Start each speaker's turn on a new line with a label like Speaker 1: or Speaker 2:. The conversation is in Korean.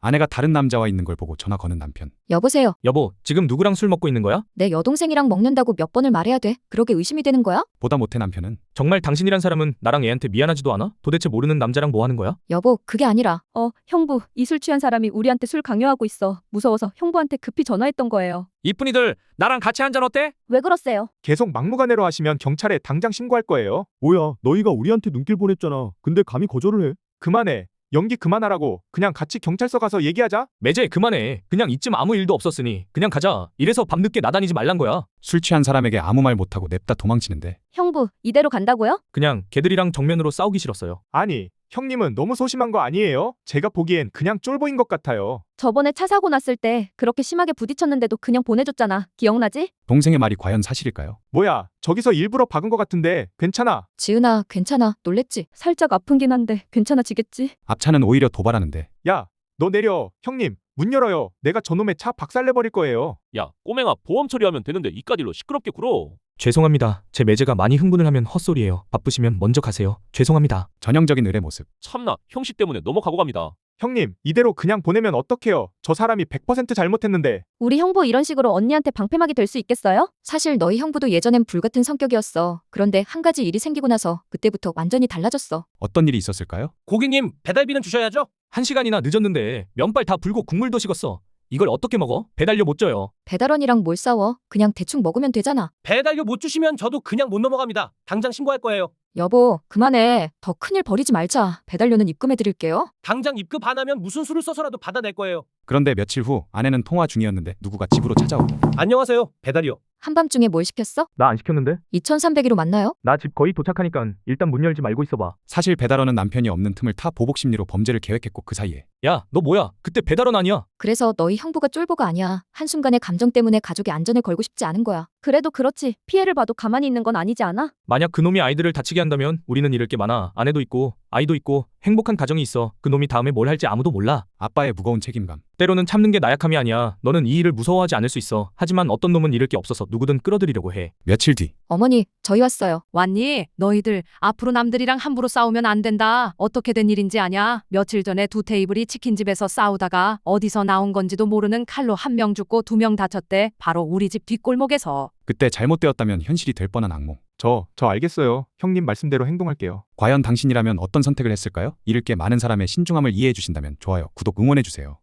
Speaker 1: 아내가 다른 남자와 있는 걸 보고 전화 거는 남편.
Speaker 2: 여보세요.
Speaker 3: 여보, 지금 누구랑 술 먹고 있는 거야?
Speaker 2: 내 여동생이랑 먹는다고 몇 번을 말해야 돼. 그러게 의심이 되는 거야?
Speaker 1: 보다 못해 남편은
Speaker 3: 정말 당신이란 사람은 나랑 애한테 미안하지도 않아? 도대체 모르는 남자랑 뭐 하는 거야?
Speaker 2: 여보, 그게 아니라
Speaker 4: 어, 형부, 이 술 취한 사람이 우리한테 술 강요하고 있어. 무서워서 형부한테 급히 전화했던 거예요.
Speaker 3: 이쁜이들, 나랑 같이 한 잔 어때?
Speaker 4: 왜 그러세요?
Speaker 5: 계속 막무가내로 하시면 경찰에 당장 신고할 거예요. 뭐야, 너희가 우리한테 눈길 보냈잖아. 근데 감히 거절을 해? 그만해. 연기 그만하라고. 그냥 같이 경찰서 가서 얘기하자.
Speaker 3: 매제 그만해. 그냥 이쯤 아무 일도 없었으니 그냥 가자. 이래서 밤늦게 나다니지 말란 거야.
Speaker 1: 술 취한 사람에게 아무 말 못하고 냅다 도망치는데
Speaker 4: 형부, 이대로 간다고요?
Speaker 3: 그냥 걔들이랑 정면으로 싸우기 싫었어요.
Speaker 5: 아니, 형님은 너무 소심한 거 아니에요? 제가 보기엔 그냥 쫄보인 것 같아요.
Speaker 4: 저번에 차 사고 났을 때 그렇게 심하게 부딪혔는데도 그냥 보내줬잖아. 기억나지?
Speaker 1: 동생의 말이 과연 사실일까요?
Speaker 5: 뭐야, 저기서 일부러 박은 것 같은데 괜찮아.
Speaker 2: 지은아, 괜찮아. 놀랬지?
Speaker 4: 살짝 아픈긴 한데 괜찮아지겠지?
Speaker 1: 앞차는 오히려 도발하는데
Speaker 5: 야, 너 내려. 형님, 문 열어요. 내가 저놈의 차 박살내버릴 거예요.
Speaker 6: 야, 꼬맹아, 보험 처리하면 되는데 이까딜로 시끄럽게 굴어.
Speaker 3: 죄송합니다. 제 매제가 많이 흥분을 하면 헛소리예요. 바쁘시면 먼저 가세요. 죄송합니다.
Speaker 1: 전형적인 을의 모습.
Speaker 6: 참나, 형씨 때문에 넘어가고 갑니다.
Speaker 5: 형님, 이대로 그냥 보내면 어떡해요? 저 사람이 100% 잘못했는데.
Speaker 4: 우리 형부 이런 식으로 언니한테 방패막이 될 수 있겠어요?
Speaker 2: 사실 너희 형부도 예전엔 불같은 성격이었어. 그런데 한 가지 일이 생기고 나서 그때부터 완전히 달라졌어.
Speaker 1: 어떤 일이 있었을까요?
Speaker 7: 고객님 배달비는 주셔야죠.
Speaker 3: 한 시간이나 늦었는데 면발 다 불고 국물도 식었어. 이걸 어떻게 먹어? 배달료 못 줘요.
Speaker 2: 배달원이랑 뭘 싸워? 그냥 대충 먹으면 되잖아.
Speaker 7: 배달료 못 주시면 저도 그냥 못 넘어갑니다. 당장 신고할 거예요.
Speaker 2: 여보, 그만해. 더 큰일 벌이지 말자. 배달료는 입금해 드릴게요.
Speaker 7: 당장 입금 안 하면 무슨 수를 써서라도 받아낼 거예요.
Speaker 1: 그런데 며칠 후 아내는 통화 중이었는데 누구가 집으로 찾아오고
Speaker 7: 안녕하세요. 배달이요.
Speaker 2: 한밤중에 뭘 시켰어?
Speaker 3: 나 안 시켰는데?
Speaker 2: 2300으로 만나요?
Speaker 3: 나 집 거의 도착하니까 일단 문 열지 말고 있어봐.
Speaker 1: 사실 배달원은 남편이 없는 틈을 타 보복 심리로 범죄를 계획했고 그 사이에
Speaker 3: 야, 너 뭐야? 그때 배달원 아니야?
Speaker 2: 그래서 너희 형부가 쫄보가 아니야. 한순간의 감정 때문에 가족의 안전을 걸고 싶지 않은 거야.
Speaker 4: 그래도 그렇지. 피해를 봐도 가만히 있는 건 아니지 않아?
Speaker 3: 만약 그놈이 아이들을 다치게 한다면 우리는 잃을 게 많아. 아내도 있고 아이도 있고 행복한 가정이 있어. 그놈이 다음에 뭘 할지 아무도 몰라.
Speaker 1: 아빠의 무거운 책임감.
Speaker 3: 때로는 참는 게 나약함이 아니야. 너는 이 일을 무서워하지 않을 수 있어. 하지만 어떤 놈은 잃을 게 없어서 누구든 끌어들이려고 해.
Speaker 1: 며칠 뒤
Speaker 2: 어머니, 저희 왔어요.
Speaker 8: 왔니? 너희들 앞으로 남들이랑 함부로 싸우면 안 된다. 어떻게 된 일인지 아냐? 며칠 전에 두 테이블이 치킨집에서 싸우다가 어디서 나온 건지도 모르는 칼로 한 명 죽고 두 명 다쳤대. 바로 우리 집 뒷골목에서.
Speaker 1: 그때 잘못되었다면 현실이 될 뻔한 악몽.
Speaker 5: 저, 저 알겠어요. 형님 말씀대로 행동할게요.
Speaker 1: 과연 당신이라면 어떤 선택을 했을까요? 잃을 게 많은 사람의 신중함을 이해해 주신다면 좋아요, 구독 응원해 주세요.